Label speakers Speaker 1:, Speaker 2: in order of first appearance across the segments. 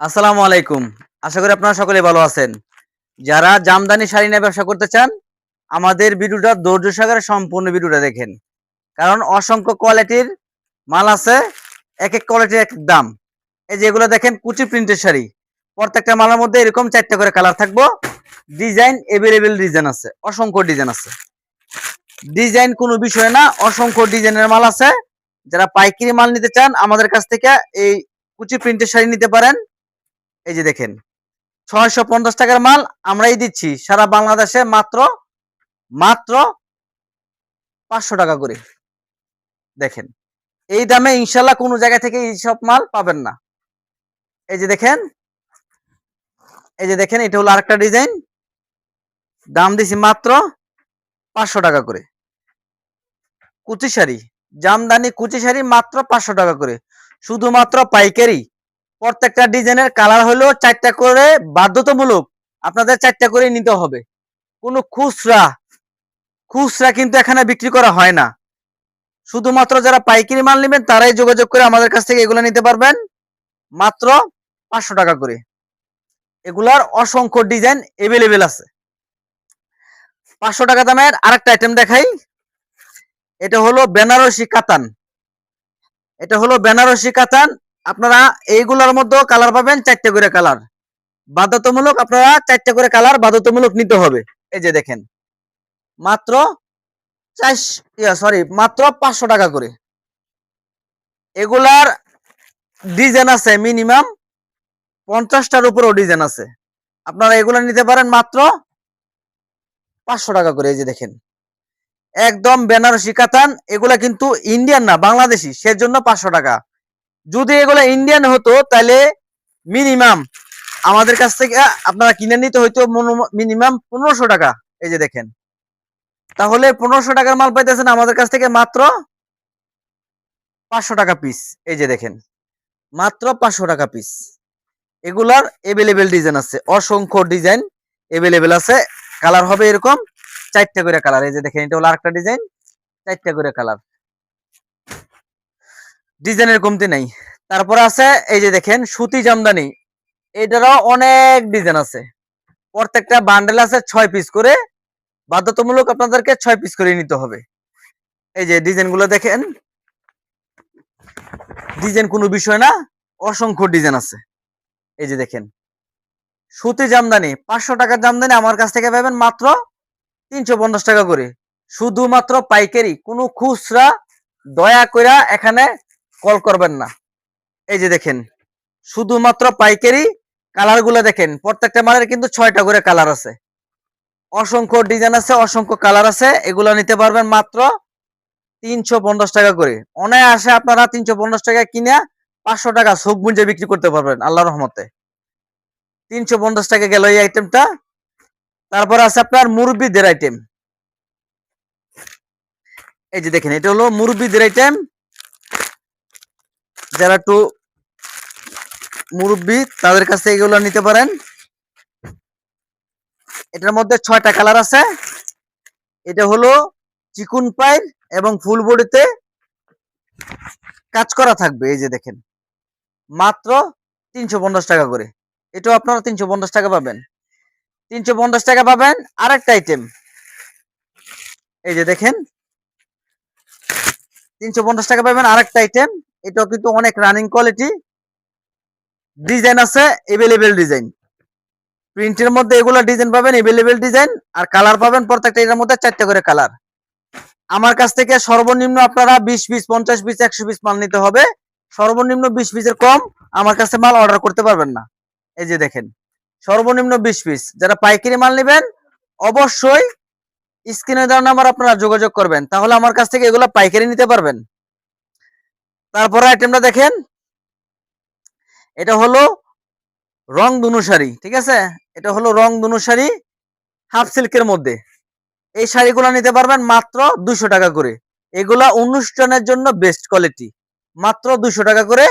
Speaker 1: আসসালামু আলাইকুম। আশা করি আপনারা সকলে ভালো আছেন। যারা জামদানি শাড়ি নিয়ে ব্যবসা করতে চান, আমাদের ভিডিওটা ধৈর্য সাগরে সম্পূর্ণ ভিডিওটা দেখেন। কারণ অসংখ্য কোয়ালিটির মাল আছে এক এক কোয়ালিটির এক দাম। এই যে এগুলো দেখেন, কুচি প্রিন্টের শাড়ি। প্রত্যেকটা মালের মধ্যে এরকম চারটা করে কালার থাকব। ডিজাইন এভেলেবেল ডিজাইন আছে, অসংখ্য ডিজাইন আছে। ডিজাইন কোনো বিষয় না, অসংখ্য ডিজাইনের মাল আছে। যারা পাইকারি মাল নিতে চান, আমাদের কাছ থেকে এই কুচি প্রিন্টের শাড়ি নিতে পারেন। এই যে দেখেন, ছয়শো পঞ্চাশ টাকার মাল আমরাই দিচ্ছি, সারা বাংলাদেশে মাত্র মাত্র পাঁচশো টাকা করে। দেখেন, এই দামে ইনশাল্লাহ কোনো জায়গা থেকে এইসব মাল পাবেন না। এই যে দেখেন, এই যে দেখেন, এটা হলো আরেকটা ডিজাইন। দাম দিছি মাত্র পাঁচশো টাকা করে। কুচি শাড়ি, জামদানি কুচি শাড়ি মাত্র পাঁচশো টাকা করে। শুধুমাত্র পাইকারি। প্রত্যেকটা ডিজাইনের কালার হলো চারটা করে বাধ্যতামূলক। আপনাদের চারটা করে নিতে হবে। কোনো খুচরা খুচরা কিন্তু এখানে বিক্রি করা হয় না। শুধুমাত্র যারা পাইকারি মাল নেবেন তারাই যোগাযোগ করে আমাদের কাছ থেকে এগুলো নিতে পারবেন। মাত্র পাঁচশো টাকা করে। এগুলার অসংখ্য ডিজাইন এভেলেবেল আছে। পাঁচশো টাকা দামের আরেকটা আইটেম দেখাই। এটা হলো বেনারসি কাতান। এটা হলো বেনারসি কাতান আপনারা এইগুলোর মধ্যেও কালার পাবেন চারটে করে কালার বাধ্যতামূলক আপনারা চারটে করে কালার বাধ্যতামূলক নিতে হবে। এই যে দেখেন, মাত্র সরি মাত্র পাঁচশো টাকা করে। এগুলার ডিজাইন আছে মিনিমাম পঞ্চাশটার উপরেও ডিজাইন আছে। আপনারা এগুলা নিতে পারেন মাত্র পাঁচশো টাকা করে, এই যে দেখেন। একদম বেনারসি, কাতান, এগুলা কিন্তু ইন্ডিয়ান না, বাংলাদেশি, সেজন্য পাঁচশো টাকা। যদি এগুলো ইন্ডিয়ান হতো, তাহলে মিনিমাম আমাদের কাছ থেকে আপনারা কিনে নিতে হইতো মিনিমাম পনেরোশো টাকা। এই যে দেখেন। তাহলে পনেরোশো টাকার মাল পাইতেছেন আমাদের কাছ থেকে মাত্র পাঁচশো টাকা পিস এই যে দেখেন। মাত্র পাঁচশো টাকা পিস এগুলার এভেলেবেল ডিজাইন আছে। অসংখ্য ডিজাইন এভেলেবেল আছে। কালার হবে এরকম চারটা করে কালার এই যে দেখেন, এটা হলো আরেকটা ডিজাইন চারটা করে কালার ডিজাইনের কমতি নাই। তারপরে আছে এই যে দেখেন, সুতি জামদানি। এটারও অনেক ডিজাইন আছে। প্রত্যেকটা বান্ডেল আছে ছয় পিস করে। বাধ্যতামূলক আপনাদেরকে ছয় পিস করে নিতে হবে। এই যে ডিজাইনগুলো দেখেন। ডিজাইন কোনো বিষয় না, অসংখ্য ডিজাইন আছে। এই যে দেখেন। সুতি জামদানি, পাঁচশো টাকার জামদানি আমার কাছ থেকে পাবেন মাত্র তিনশো পঞ্চাশ টাকা করে। শুধুমাত্র পাইকারি, কোনো খুচরা দয়া করে এখানে কল করবেন না। এই যে দেখেন, শুধুমাত্র পাইকারি কালারগুলো দেখেন, প্রত্যেকটা মালের কিন্তু ছয়টা করে কালার আছে। অসংখ্য ডিজাইন আছে, অসংখ্য কালার আছে, এগুলো নিতে পারবেন মাত্র তিনশো পঞ্চাশ টাকা করে। অনায়াসে আপনারা তিনশো পঞ্চাশ টাকা কিনে পাঁচশো টাকা চোখ বুঝে বিক্রি করতে পারবেন আল্লাহ রহমতে। তিনশো পঞ্চাশ টাকা গেল এই আইটেমটা তারপর আছে আপনার মুরব্বীদের আইটেম এই যে দেখেন, এটা হলো মুরব্বীদের আইটেম যারা একটু মুরব্বী, তাদের কাছে এগুলো নিতে পারেন। এটার মধ্যে ছয়টা কালার আছে। এটা হলো চিকুন পাইর এবং ফুল বডিতে কাজ করা থাকবে, এই যে দেখেন। মাত্র তিনশো পঞ্চাশ টাকা করে। এটাও আপনারা তিনশো পঞ্চাশ টাকা পাবেন। তিনশো পঞ্চাশ টাকা পাবেন আরেকটা আইটেম এই যে দেখেন। তিনশো পঞ্চাশ টাকা পাবেন আরেকটা আইটেম এটাও কিন্তু অনেক রানিং কোয়ালিটি ডিজাইন আছে এভেলেবেল ডিজাইন প্রিন্টের মধ্যে এগুলো ডিজাইন পাবেন এভেলেবেল ডিজাইন আর কালার পাবেন প্রত্যেকটা, এটার মধ্যে চারটে করে কালার আমার কাছ থেকে সর্বনিম্ন আপনারা বিশ পিস, পঞ্চাশ পিস, একশো পিস মাল নিতে হবে। সর্বনিম্ন বিশ পিসের কম আমার কাছে মাল অর্ডার করতে পারবেন না। এই যে দেখেন, সর্বনিম্ন বিশ পিস। যারা পাইকারি মাল নেবেন, অবশ্যই স্ক্রিনে দেওয়ার নাম্বার আপনারা যোগাযোগ করবেন। তাহলে আমার কাছ থেকে এগুলো পাইকারি নিতে পারবেন। তারপরে আইটেমটা দেখেন। এটা হলো রং দুনুশাড়ি ঠিক আছে? এটা হলো রং দুনুশাড়ি হাফ সিল্কের মধ্যে। এই শাড়িগুলো নিতে পারবেন মাত্র দুশো টাকা করে। এগুলা অনুষ্ঠানের জন্য বেস্ট কোয়ালিটি মাত্র দুশো টাকা করে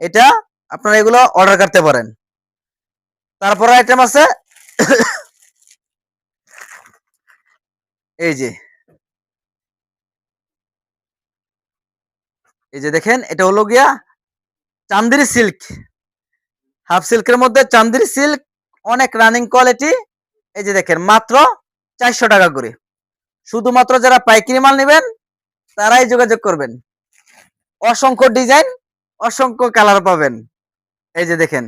Speaker 1: এটা আপনারা এগুলো অর্ডার করতে পারেন। তারপরে আইটেম আছে, এই যে এই যে দেখেন, এটা হলো গিয়া চান্দেরি সিল্ক। হাফ সিল্কের মধ্যে চান্দির সিল্ক, অনেক রানিং কোয়ালিটি। এই যে দেখেন, মাত্র চারশো টাকা করে। শুধুমাত্র যারা পাইকারি মাল নেবেন, তারাই যোগাযোগ করবেন। অসংখ্য ডিজাইন, অসংখ্য কালার পাবেন। এই যে দেখেন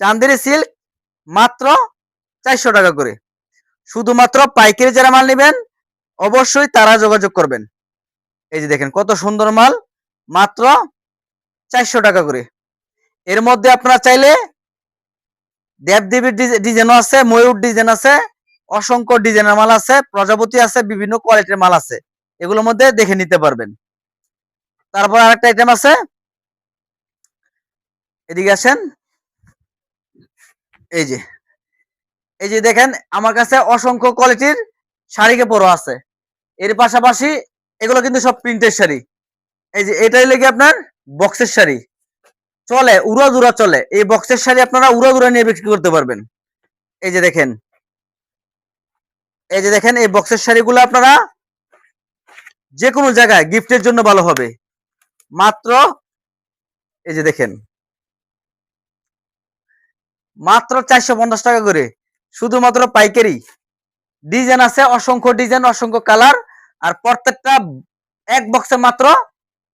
Speaker 1: চান্দেরি সিল্ক মাত্র চারশো টাকা করে। শুধুমাত্র পাইকারি যারা মাল নেবেন, অবশ্যই তারা যোগাযোগ করবেন। এই যে দেখেন, কত সুন্দর মাল। মাত্র চারশো টাকা করে। এর মধ্যে আপনারা চাইলে দেবদেবীর ডিজাইনও আছে, ময়ূর ডিজাইন আছে, অসংখ্য ডিজাইনের মাল আছে, প্রজাপতি আছে, বিভিন্ন কোয়ালিটির মাল আছে। এগুলোর মধ্যে দেখে নিতে পারবেন। তারপর আরেকটা আইটেম আছে। এদিকে আসেন। এই যে। এই যে দেখেন, আমার কাছে অসংখ্য কোয়ালিটির শাড়ি কাপড়ও আছে। এর পাশাপাশি এগুলো কিন্তু সব প্রিন্টের শাড়ি। এই যে এটাই লেগে আপনার বক্সের শাড়ি। চলে উড়া দুরা চলে। এই বক্সের শাড়ি আপনারা উড়া দুরা নিয়ে বিক্রি করতে পারবেন। এই যে দেখেন। এই যে দেখেন, এই বক্সের শাড়িগুলো আপনারা যে কোনো জায়গায় গিফটের জন্য ভালো হবে। মাত্র, এই যে দেখেন। মাত্র চারশো পঞ্চাশ টাকা করে। শুধুমাত্র পাইকারি। ডিজাইন আছে, অসংখ্য ডিজাইন, অসংখ্য কালার। আর প্রত্যেকটা এক বক্সে মাত্র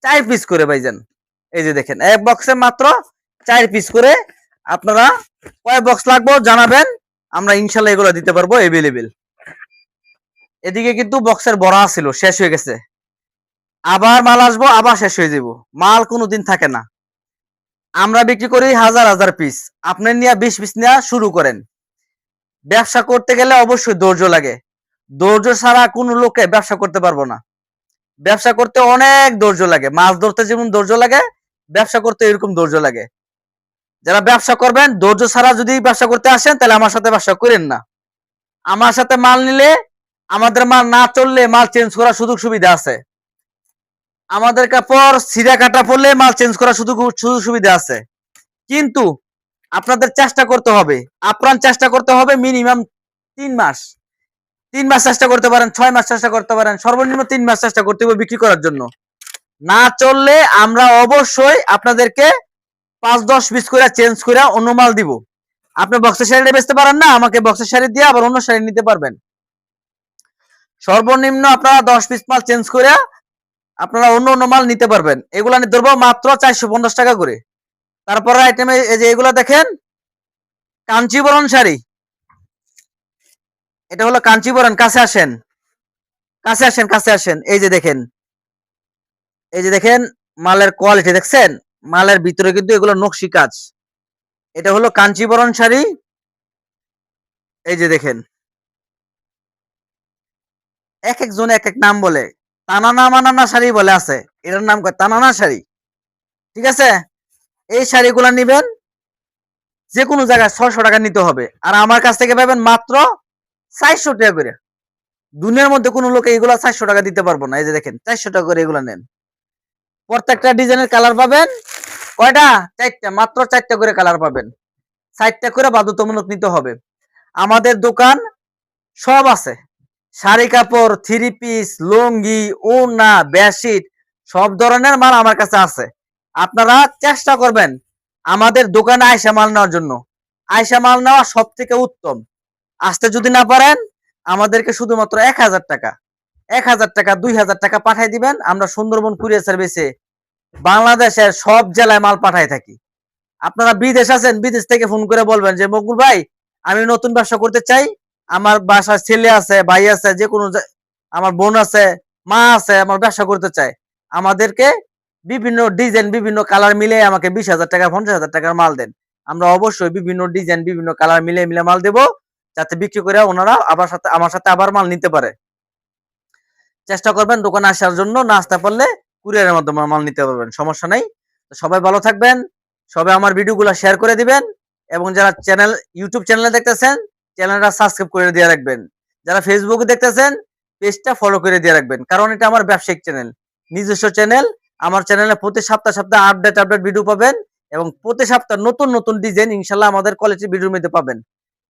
Speaker 1: চার পিস করে ভাইজান। এই যে দেখেন, এক বক্সে মাত্র চার পিস করে আপনারা কয় বক্স লাগবে জানাবেন, আমরা ইনশাল্লাহ এগুলো দিতে পারব এভেলেবেল এদিকে কিন্তু বক্সের বড়া ছিল, শেষ হয়ে গেছে। আবার মাল আসব, আবার শেষ হয়ে যাব মাল কোনোদিন থাকে না। আমরা বিক্রি করি হাজার হাজার পিস আপনি নিয়ে বিশ পিস নেওয়া শুরু করেন। ব্যবসা করতে গেলে অবশ্যই ধৈর্য লাগে। ধৈর্য ছাড়া কোনো লোকে ব্যবসা করতে পারব না। ব্যবসা করতে অনেক ধৈর্য লাগে। মাছ ধরতে যেমন ধৈর্য লাগে, ব্যবসা করতে এরকম ধৈর্য লাগে। যারা ব্যবসা করবেন, ধৈর্য ছাড়া যদি ব্যবসা করতে আসেন, তাহলে আমার সাথে ব্যবসা করেন না। আমার সাথে মাল নিলে, আমাদের মাল না চললে মাল চেঞ্জ করার সুযোগ সুবিধা আছে। আমাদের কাপড় সিরা কাটা পড়লে মাল চেঞ্জ করার সুযোগ সুযোগ সুবিধা আছে। কিন্তু আপনাদের চেষ্টা করতে হবে। আপ্রাণ চেষ্টা করতে হবে মিনিমাম তিন মাস। তিন মাস চেষ্টা করতে পারেন, ছয় মাস চেষ্টা করতে পারেন, সর্বনিম্ন তিন মাস চেষ্টা করতে হবে বিক্রি করার জন্য। না চললে আমরা অবশ্যই আপনাদেরকে পাঁচ, দশ পিস করে চেঞ্জ করে অন্য মাল দিব। আপনি বক্সের শাড়িটা বেচতে পারেন না, আমাকে বক্সের শাড়ি দিয়ে আবার অন্য শাড়ি নিতে পারবেন। সর্বনিম্ন আপনারা দশ পিস মাল চেঞ্জ করে আপনারা অন্য অন্য মাল নিতে পারবেন। এগুলা ধরবো মাত্র চারশো পঞ্চাশ টাকা করে। তারপরে আইটেমে এই যে এগুলা দেখেন, কাঞ্চিবরণ শাড়ি। এটা হলো কাঞ্চিবরণ, কাছে আসেন। কাছে আসেন কাছে আসেন। এই যে দেখেন, এই যে দেখেন, মালের কোয়ালিটি দেখছেন? মালের ভিতরে কিন্তু এগুলো নকশি কাজ। এটা হলো কাঞ্চিবরণ শাড়ি। এই যে দেখেন, এক একজন এক এক নাম বলে। তানানা মানানা শাড়ি বলে আছে। এটার নাম কয়? তানানা শাড়ি। ঠিক আছে? এই শাড়িগুলা নিবেন যে কোনো জায়গায় ছশো টাকা নিতে হবে। আর আমার কাছ থেকে পাবেন মাত্র চারশো টাকা করে। দুনিয়ার মধ্যে কোনো লোক এগুলা চারশো টাকা দিতে পারব না। এই যে দেখেন, চারশো টাকা করে এগুলা নেন। প্রত্যেকটা ডিজাইনের কালার পাবেন। কয়টা? চারটা, মাত্র চারটা করে কালার পাবেন। চারটা করে বাধ্যতামূলক নিতে হবে। আমাদের দোকান সব আছে। শাড়ি কাপড় থ্রি পিস লুঙ্গি, ওড়না, বেডশিট, সব ধরনের মাল আমার কাছে আছে। আপনারা চেষ্টা করবেন আমাদের দোকানে আয়সা মাল নেওয়ার জন্য। আয়সা মাল নেওয়া সব থেকে উত্তম। আসতে যদি না পারেন, আমাদেরকে শুধুমাত্র এক হাজার টাকা, এক হাজার টাকা, দুই হাজার টাকা পাঠাই দিবেন। আমরা সুন্দরবন কুরিয়ার সার্ভিসে বাংলাদেশের সব জেলায় মাল পাঠাই থাকি। আপনারা বিদেশ আছেন, বিদেশ থেকে ফোন করে বলবেন যে মকুল ভাই, আমি নতুন ব্যবসা করতে চাই। আমার বাসার ছেলে আছে, ভাই আছে, যে কোনো আমার বোন আছে, মা আছে, আমার ব্যবসা করতে চায়। আমাদেরকে বিভিন্ন ডিজাইন, বিভিন্ন কালার মিলে আমাকে বিশ হাজার টাকা, পঞ্চাশ হাজার টাকার মাল দেন। আমরা অবশ্যই বিভিন্ন ডিজাইন, বিভিন্ন কালার মিলে মিলে মাল দেব। যাতে বিক্রি করে ওনারা আবার সাথে, আমার সাথে আবার মাল নিতে পারে। চেষ্টা করবেন দোকানে আসার জন্য, না আসতে পারলে কুরিয়ারের মাধ্যমে মাল নিতে পারবেন, সমস্যা নেই। সবাই ভালো থাকবেন, সবাই আমার ভিডিওগুলো শেয়ার করে দিবেন, এবং যারা চ্যানেল ইউটিউব চ্যানেলে দেখতেছেন চ্যানেলটা সাবস্ক্রাইব করে দিয়ে রাখবেন। যারা ফেসবুকে দেখতেছেন পেজটা ফলো করে দিয়ে রাখবেন, কারণ এটা আমার ব্যবসায়িক চ্যানেল নিজস্ব চ্যানেল আমার চ্যানেলে প্রতি সপ্তাহ সপ্তাহ আপডেট আপডেট ভিডিও পাবেন, এবং প্রতি সপ্তাহ নতুন নতুন ডিজাইন ইনশাল্লাহ আমাদের কোয়ালিটি ভিডিওর মধ্যে পাবেন।